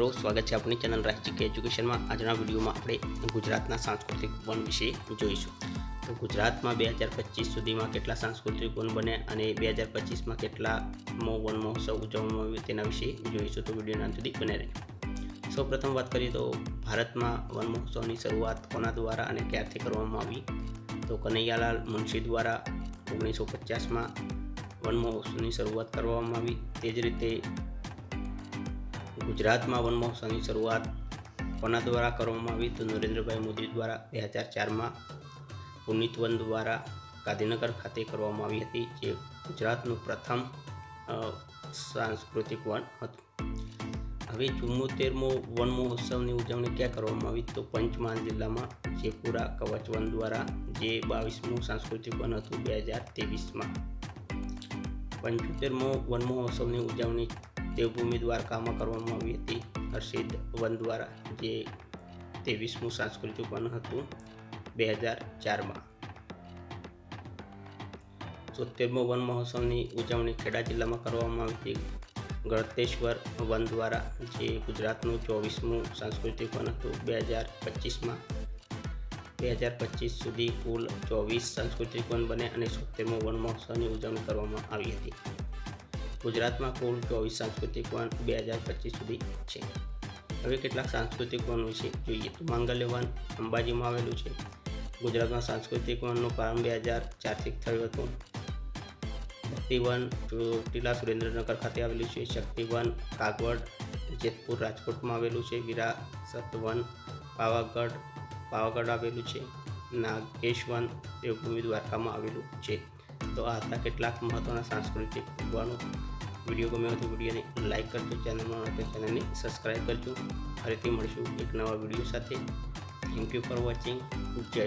મિત્રો, સ્વાગત છે આપણી ચેનલ રાજ્ય એજ્યુકેશનમાં. આજના વિડીયોમાં આપણે ગુજરાતના સાંસ્કૃતિક વન વિશે જોઈશું. તો ગુજરાતમાં બે હજાર પચીસ સુધીમાં કેટલા સાંસ્કૃતિક વન બન્યા અને બે હજાર પચીસમાં કેટલા મો, વન મહોત્સવ ઉજવવામાં આવ્યો તેના વિશે જોઈશું. તો વિડીયોના અંત સુધી બને રહેજો. સૌ પ્રથમ વાત કરીએ તો ભારતમાં વન મહોત્સવની શરૂઆત કોના દ્વારા અને ક્યારથી કરવામાં આવી? તો કનૈયાલાલ મુનશી દ્વારા ઓગણીસો પચાસમાં વન મહોત્સવની શરૂઆત કરવામાં આવી. તે જ રીતે ગુજરાતમાં વન મહોત્સવની શરૂઆત કોના દ્વારા કરવામાં આવી તો નરેન્દ્રભાઈ મોદી દ્વારા બે હજાર ચારમાં પુનિત વન દ્વારા ગાંધીનગર ખાતે કરવામાં આવી હતી, જે ગુજરાતનું પ્રથમ સાંસ્કૃતિક વન હતું. હવે ચુમ્મોતેરમો વન મહોત્સવની ઉજવણી ક્યાં કરવામાં આવી તો પંચમહાલ જિલ્લામાં જેપુરા કવચ વન દ્વારા, જે બાવીસમું સાંસ્કૃતિક વન હતું બે હજાર ત્રેવીસમાં. પંચોતેરમો વન મહોત્સવની ઉજવણી દેવભૂમિ દ્વારકામાં કરવામાં આવી હતી. હર્ષિદ વન દ્વારા જે ત્રેવીસમું સાંસ્કૃતિક વન હતું બે હજાર ચારમાં સોતેરમો વન મહોત્સવની ઉજવણી ખેડા જિલ્લામાં કરવામાં આવી હતી. ગળતેશ્વર વન દ્વારા જે ગુજરાતનું ચોવીસમું સાંસ્કૃતિક વન હતું બે હજાર પચીસમાં બે હજાર પચીસ સુધી કુલ ચોવીસ સાંસ્કૃતિક વન બને અને સોતેરમો વન મહોત્સવની ઉજવણી કરવામાં આવી હતી. ગુજરાતમાં કુલ ચોવીસ સાંસ્કૃતિક વન બે હજાર પચીસ સુધી છે? હવે કેટલાક સાંસ્કૃતિક વન વિશે જોઈએ તો માંગલ્ય વન અંબાજીમાં આવેલું છે. ગુજરાતમાં સાંસ્કૃતિક વનનો પ્રારંભ બે હજાર ચારથી થયો હતો. શક્તિવન ચોટીલા સુરેન્દ્રનગર ખાતે આવેલું છે. શક્તિવન કાગવડ જેતપુર રાજકોટમાં આવેલું છે. વિરાસત વન પાવાગઢ પાવાગઢ આવેલું છે. નાગેશવન દેવભૂમિ દ્વારકામાં આવેલું છે. તો આ હતા કેટલાક મહત્ત્વના સાંસ્કૃતિક વનો વીડિયો ગમ્યો તો વિડીયોને લાઇક કરજો, ચેનલમાં તો ચેનલને સબસ્ક્રાઈબ કરજો. ફરીથી મળીશું એક નવા વીડિયો સાથે. થેન્ક યુ ફોર વોચિંગ જય